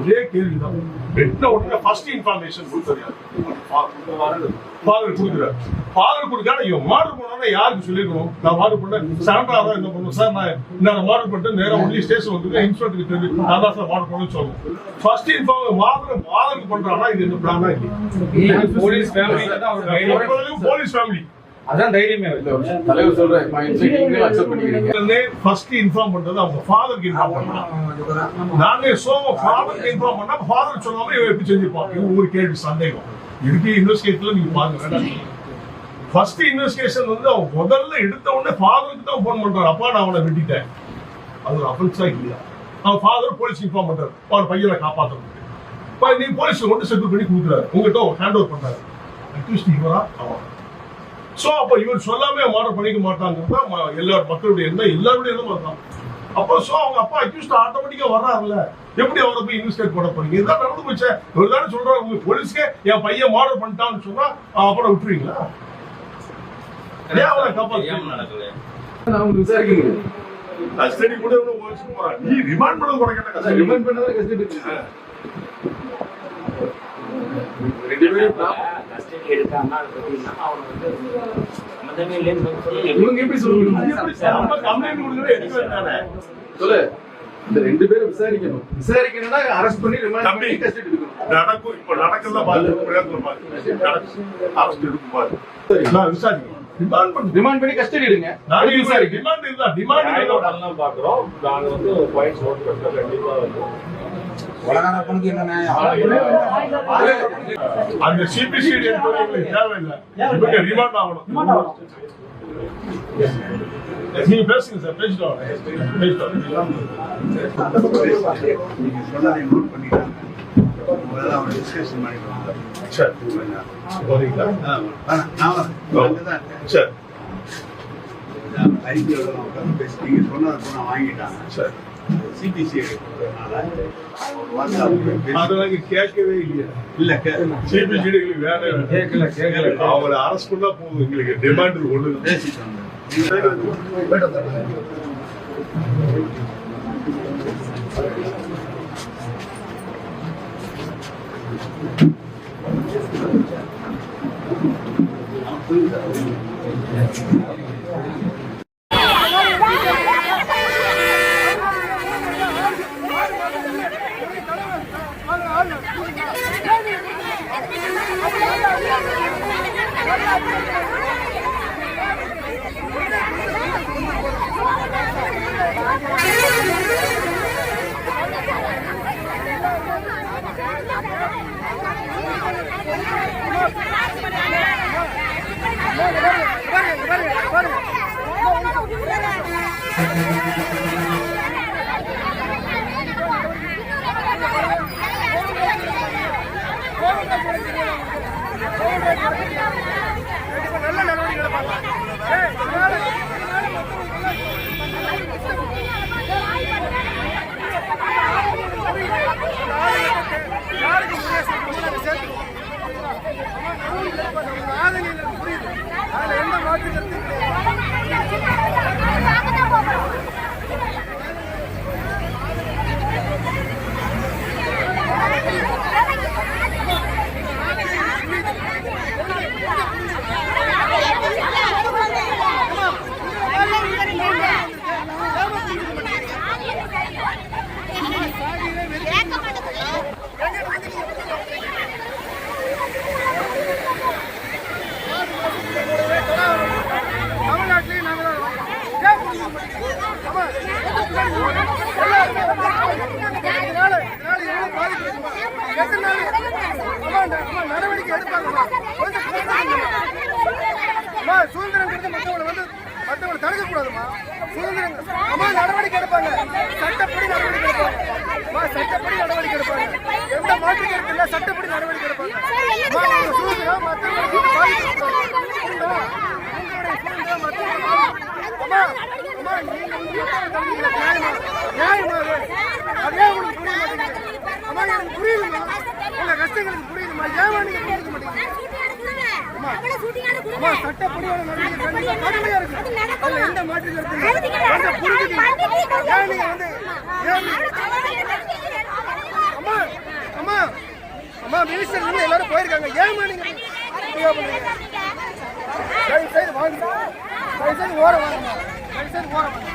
ஒரே கேள்விதான். வெட்டின உடனே ஃபர்ஸ்ட் இன்ஃபர்மேஷன் கொடுத்தது யாரு? ஃபாதர் கொடுக்குறாரு. ஃபாதர் கொடுக்காம இவன் மாடல் பண்ணா யாருக்கு சொல்லிருக்கணும்? நான் மாடல் பண்ணேன் சரண்டர் ஆதான் என்ன பண்ணுவோம் சார் நான் நான் மாடல் பண்ணிட்டு நேரா ஒன்லி ஸ்டேஷன் வந்து இன்ஸ்பெக்டருக்கு தெரிஞ்சு நான் தான் சார் மாடல் பண்ணணும்னு சொல்லணும் ஃபர்ஸ்ட் இன்ஃபார்ம் மாடல் ஃபாதருக்கு பண்றானா இது என்ன பிளானா இல்லை போலீஸ் தான் தைரியம் போலீஸ் ஃபேமிலி அதான் தைரியமே தலைவர் சொல்றேன் ஃபர்ஸ்ட் இன்ஃபார்ம் பண்றது அவங்க ஃபாதருக்கு இன்ஃபார்ம் நாங்க சோ ஃபாதருக்கு இன்ஃபார்ம் பண்ணா ஃபாதர் சொல்லாம இவன் எப்படி செஞ்சிருப்பான் இது ஒரு கேள்வி சந்தேகம். இதுக்கு இன்வெஸ்டிகேட்ல நீங்க பாருங்க வேண்டாம். ஃபர்ஸ்ட் இன்வெஸ்டிகேஷன் வந்து அவன் முதல்ல எடுத்த உடனே ஃபாதருக்கு தான் ஃபோன் பண்றாரு. அப்பா நான் அவனை வெட்டிட்டேன். அது ஒரு அஃபென்ஸா இல்லையா? அவன் ஃபாதர் போலீஸ் இன்ஃபார்ம் பண்றாரு. அவன் பையனை இப்ப நீ போலீஸ் கொண்டு செட்டில் பண்ணி கொடுக்குறாரு. உங்ககிட்ட ஹேண்ட் ஓவர் பண்றாரு. அட்லீஸ்ட் இவரா அவன். சோ அப்ப இவர் சொல்லாம மாடல் பண்ணிக்க மாட்டாங்கிறது தான் ம- எல்லா மக்களுடைய எண்ணம் எல்லாருடைய எண்ணம் அதுதான். அப்போ சோ அவங்க அப்பா அக்யூஸ்ட் ஆட்டோமேட்டிக்கா வர்றாருல்ல. எப்படி அவரை போய் இன்வெஸ்டிகேட் பண்ண போறீங்க? இதுதான் நடந்து போச்சு. இவர் தானே சொல்றாரு உங்க போலீஸ்க்கே என் பையன் மாடல் பண்ணிட்டான்னு சொன்னா அப்புறம் விட்டுருவீங்களா? ஏன் அவரை காப்பாத்து நான் உங்களுக்கு விசாரிக்க கஸ்டடி கூட நீ ரிமாண்ட் பண்ணது என்ன கஸ்டடி ரிமைண்ட் பண்ணதான் கஸ்டடி ரெண்டு பேரும் எடுக்காம அது பார்த்தீங்கன்னா அவனை வந்து சம்மந்தமே இல்லைன்னு சொல்லி இவங்க எப்படி வேண்டானே சொல்லு இந்த ரெண்டு பேரும் விசாரிக்கணும். விசாரிக்கணும்னா அரெஸ்ட் பண்ணி ரிமைண்ட் நடக்கும். இப்ப நடக்கிறத பாரு. அரசு எடுக்கும் பாரு. நான் விசாரிக்கிறேன். ரிமாண்ட் பண்ணு. கஸ்டடி எடுங்க. நான் அதுக்கு விசாரிக்க டிமாண்ட் இருந்தா டிமாண்ட் பாக்குறோம் நாங்க வந்து பாயிண்ட்ஸ் நோட் பண்ண கண்டிப்பா அந்த சிபிசிடி தேவையில்லை. ரிமாண்ட் ஆகணும். நீங்க பேசுங்க சார் பேசிட்டு வாங்கிட்டாங்க. சரி. சிபிசிஐடி கொடுத்ததுனால ஒரு வாட்ஸ்அப் பேசி- அதெல்லாம் கேட்கவே இல்லையா இல்ல கே- சிபிசிடி எங்களுக்கு வேணவே வேண்டாம். கேட்கல கேட்கல அவங்களை அரஸ்ட் பண்ணா போதும் எங்களுக்கு டிமாண்ட் ஒண்ணு பேசிட்டு வந்தேன் கூடாதுமா சுதந்திரம் அம்மா நடவடிக்கை எடுப்பாங்க. சட்டப்படி நடவடிக்கை எடுப்பாங்க. சட்டப்படி நடவடிக்கை எடுப்பாங்க. எந்த மாற்று கருத்து இல்ல சட்டப்படி நடவடிக்கை எடுப்பாங்க. சுதந்திரம் புரியுதுமா? உங்க கஷ்டங்களுக்கு புரியுதுமா? ஏமா நீங்க புரிஞ்சுக்க மாட்டேங்குது? எல்லாரும் போயிருக்காங்க ஏமா நீங்க? தயவு செய்து வாங்க தயவு செய்து ஓர வாங்க தயவு செய்து ஓர வாங்க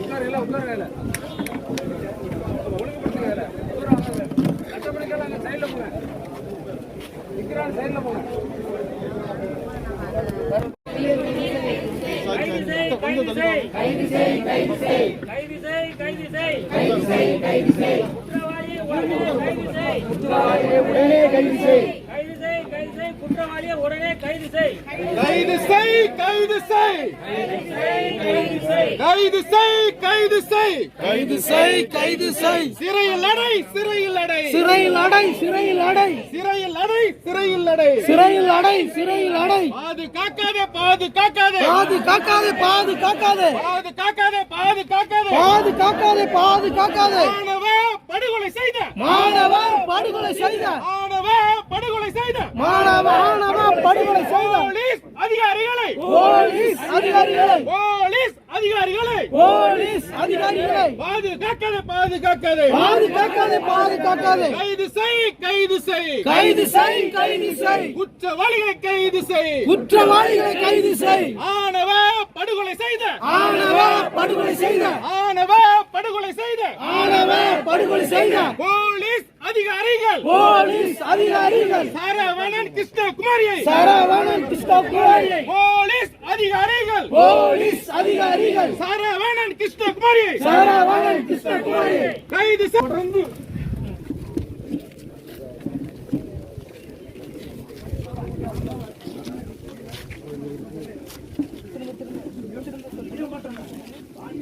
உட்காருங்க உட்காருங்க. கைது செய் குற்றவாளியை உடனே கைது செய் குற்றவாளியை உடனே கைது செய். கைது செய் கைது செய். கைது செய் கைது செய். கைது செய் கைது செய். கைது செய் சிறையில் அடை சிறையில் அடை. சிறையில் அடை சிறையில் அடை. சிறையில் அடை சிறையில் அடை. சிறையில் அடை சிறையில் அடை. பாதுகாக்காதே பாதுகாக்காதே. பாது காக்காதே பாது காக்காதே பாதுகாக்காதே பாதுகாக்காதே. பாது காக்காதே பாது காக்காதே மாணவ படுகொலை செய்த. மாணவர் படுகொலை செய்த. மாணவ படுகொலை செய்த மாணவ படுகொலை செய்த போலீஸ் அதிகாரிகளை போலீஸ் அதிகாரிகளை போலீஸ் அதிகாரிகளை போலீஸ் அதிகாரிகளை பாதுகாக்காதே பாதுகாக்காதே. கைது செய் கைது செய். கைது செய் கைது செய். குற்றவாளிகளை கைது செய். குற்றவாளிகளை கைது செய். ஆணவ படுகொலை செய்த. ஆணவ படுகொலை செய்த. ஆணவ படுகொலை செய்த. ஆணவ படுகொலை செய்த. போலீஸ் அதிகாரிகள். போலீஸ் அதிகாரிகள். சரவணன் கிருஷ்ணகுமாரியை. சரவணன் கிருஷ்ணகுமாரியை. போலீஸ் அதிகாரிகள். போலீஸ் அதிகாரிகள். சரவணன் கிருஷ்ணகுமாரியை. சரவணன் கிருஷ்ணகுமாரியை. கைது செய்-